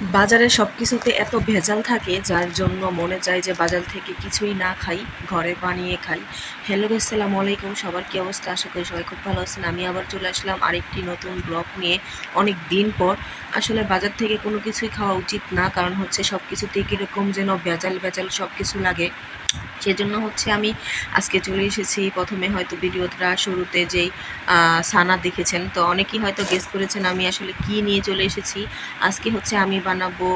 বাজারে সব কিছুতে এত ভেজাল থাকে, যার জন্য মনে চায় যে বাজার থেকে কিছুই না খাই, ঘরে বানিয়ে খাই। হ্যালো আসসালামু আলাইকুম। সবার কী অবস্থা? আশা করি সবাই খুব ভালো আছেন। আমি আবার চলে আসলাম আরেকটি নতুন ব্লগ নিয়ে অনেক দিন পর। আসলে বাজার থেকে কোনো কিছুই খাওয়া উচিত না, কারণ হচ্ছে সব কিছুতে কীরকম যেন ভেজাল ভেজাল সব কিছু লাগে। সেজন্য হচ্ছে আমি আজকে চলে এসেছি। প্রথমে হয়তো ভিডিওটা শুরুতে যেই সানা দেখেছেন। তো অনেকেই হয়তো গেস করেছেন আমি আসলে কি নিয়ে চলে এসেছি। আজকে হচ্ছে আমি বানাবো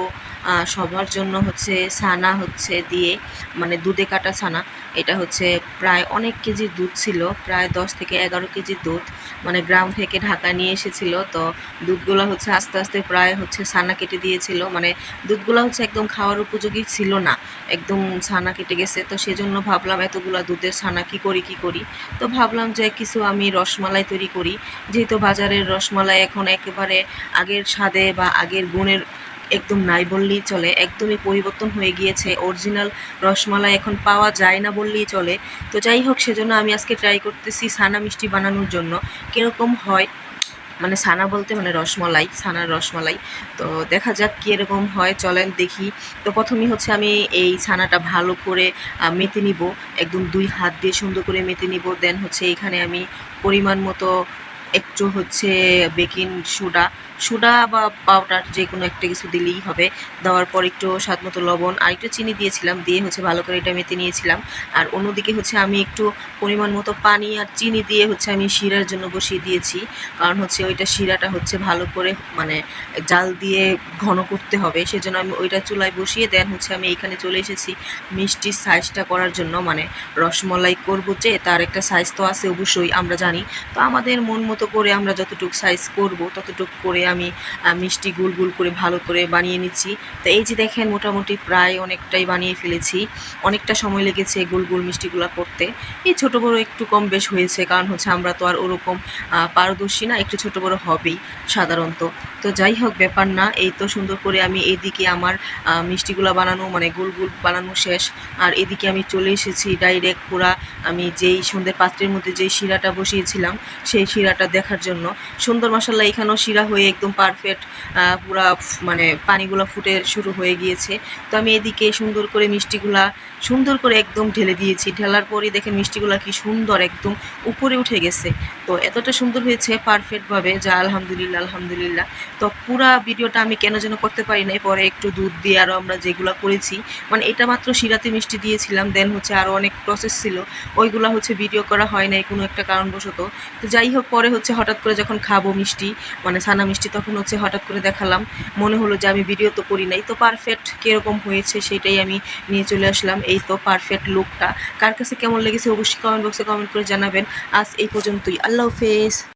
সবার জন্য হচ্ছে ছানা হচ্ছে দিয়ে মানে দুধে কাটা ছানা, এটা হচ্ছে প্রায় অনেক কেজি দুধ ছিল, প্রায় দশ থেকে এগারো কেজি দুধ মানে গ্রাম থেকে ঢাকা নিয়ে এসেছিল। তো দুধগুলো হচ্ছে আস্তে আস্তে প্রায় হচ্ছে ছানা কেটে দিয়েছিল মানে দুধগুলো হচ্ছে একদম খাওয়ার উপযোগী ছিল না, একদম ছানা কেটে গেছে। তো সেজন্য ভাবলাম এতগুলা দুধের ছানা কি করি কি করি? তো ভাবলাম যে কিছু আমি রসমালাই তৈরি করি। যেহেতু বাজারের রসমালাই এখন একেবারে আগের স্বাদে বা আগের গুণের একদম নাই বললেই চলে, একদমই পরিবর্তন হয়ে গিয়েছে। অরিজিনাল রসমালাই এখন পাওয়া যায় না বললেই চলে। তো যাই হোক, সেজন্য আমি আজকে ট্রাই করতেছি সানা মিষ্টি বানানোর জন্য। কীরকম হয়? মানে ছানা বলতে মানে রসমালাই, সানার রসমালাই। তো দেখা যাক কীরকম হয়, চলেন দেখি। তো প্রথমেই হচ্ছে আমি এই ছানাটা ভালো করে মেতে নিব। একদম দুই হাত দিয়ে সুন্দর করে মেতে নিব। দেন হচ্ছে এখানে আমি পরিমাণ মতো একটু হচ্ছে বেকিং সোডা সোডা বা পাউডার যে কোনো একটা কিছু দিলেই হবে। দেওয়ার পর একটু স্বাদ মতো লবণ আর একটু চিনি দিয়েছিলাম, দিয়ে হচ্ছে ভালো করে এটা মেতে নিয়েছিলাম। আর অন্যদিকে হচ্ছে আমি একটু পরিমাণ মতো পানি আর চিনি দিয়ে হচ্ছে আমি শিরার জন্য বসিয়ে দিয়েছি। কারণ হচ্ছে ওইটা শিরাটা হচ্ছে ভালো করে মানে জাল দিয়ে ঘন করতে হবে। সেজন্য আমি ওইটা চুলায় বসিয়ে দেন হচ্ছে আমি এইখানে চলে এসেছি মিষ্টির সাইজটা করার জন্য। মানে রসমলাই করব যে তার একটা সাইজ তো আছে অবশ্যই, আমরা জানি। তো আমাদের মন মতো করে আমরা যতটুকু সাইজ করব, ততটুকু করে আমি মিষ্টি গুল গুল করে ভালো করে বানিয়ে নিচ্ছি। তো এই যে দেখেন মোটামুটি প্রায় অনেকটাই বানিয়ে ফেলেছি। অনেকটা সময় লেগেছে গুল গুল মিষ্টিগুলো করতে। এই ছোটো বড়ো একটু কম বেশ হয়েছে, কারণ হচ্ছে আমরা তো আর ওরকম পারদর্শী না, একটু ছোটো বড়ো হবেই সাধারণত। তো যাই হোক, ব্যাপার না, এই তো সুন্দর করে আমি এদিকে আমার মিষ্টিগুলো বানানো মানে গুল গুল বানানো শেষ। আর এদিকে আমি চলে এসেছি ডাইরেক্ট পুরা, আমি যেই সন্ধ্যের পাত্রের মধ্যে যেই শিরাটা বসিয়েছিলাম, সেই শিরাটা দেখার জন্য। সুন্দর মশলা এখানেও শিরা হয়ে একদম পারফেক্ট পুরা মানে পানিগুলো ফুটে শুরু হয়ে গিয়েছে। তো আমি এদিকে সুন্দর করে মিষ্টিগুলা, সুন্দর করে একদম ঢেলে দিয়েছি। ঢেলার পরে দেখেন মিষ্টিগুলা কি সুন্দর একদম উপরে উঠে গেছে। তো এতটা সুন্দর হয়েছে পারফেক্টভাবে যা আলহামদুলিল্লাহ আলহামদুলিল্লাহ। তো পুরা ভিডিওটা আমি কেন যেন করতে পারি নাই, পরে একটু দুধ দিয়ে আরও আমরা যেগুলো করেছি। মানে এটা মাত্র শিরাতে মিষ্টি দিয়েছিলাম দেন হচ্ছে আরও অনেক প্রসেস ছিল। ওইগুলো হচ্ছে ভিডিও করা হয় নাই কোনো একটা কারণবশত। তো যাই হোক, পরে হচ্ছে হঠাৎ করে যখন খাব মিষ্টি মানে ছানা মিষ্টি তখন হচ্ছে হঠাৎ করে দেখালাম। মনে হলো যে আমি ভিডিও তো করি নাই। তো পারফেক্ট কীরকম হয়েছে সেটাই আমি নিয়ে চলে আসলাম। এই তো পারফেক্ট লুকটা কার কাছে কেমন লেগেছে অবশ্যই কমেন্ট বক্সে কমেন্ট করে জানাবেন। আজ এই পর্যন্তই। আল্লাহ হাফেজ।